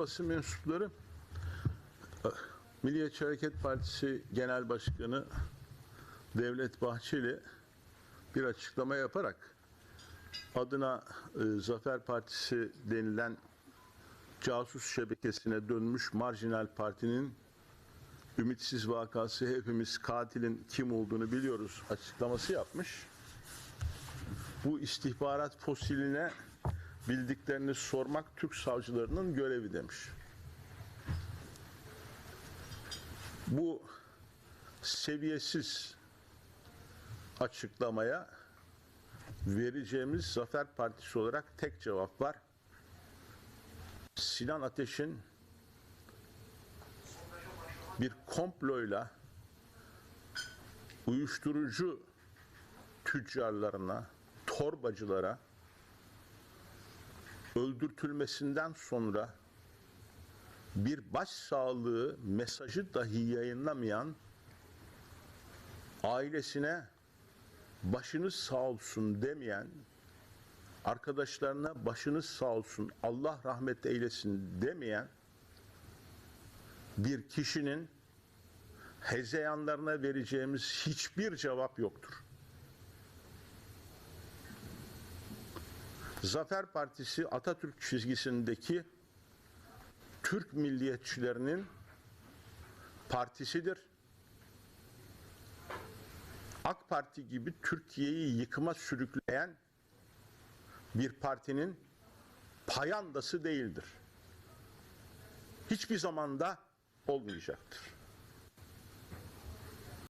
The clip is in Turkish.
basın mensupları Milliyetçi Hareket Partisi Genel Başkanı Devlet Bahçeli bir açıklama yaparak adına e, Zafer Partisi denilen casus şebekesine dönmüş marjinal partinin ümitsiz vakası hepimiz katilin kim olduğunu biliyoruz açıklaması yapmış. Bu istihbarat fosiline bildiklerini sormak Türk savcılarının görevi demiş. Bu seviyesiz açıklamaya vereceğimiz Zafer Partisi olarak tek cevap var. Sinan Ateş'in bir komployla uyuşturucu tüccarlarına, torbacılara öldürtülmesinden sonra bir başsağlığı mesajı dahi yayınlamayan ailesine başınız sağ olsun demeyen arkadaşlarına başınız sağ olsun Allah rahmet eylesin demeyen bir kişinin hezeyanlarına vereceğimiz hiçbir cevap yoktur. Zafer Partisi Atatürk çizgisindeki Türk milliyetçilerinin partisidir. AK Parti gibi Türkiye'yi yıkıma sürükleyen bir partinin payandası değildir. Hiçbir zamanda olmayacaktır.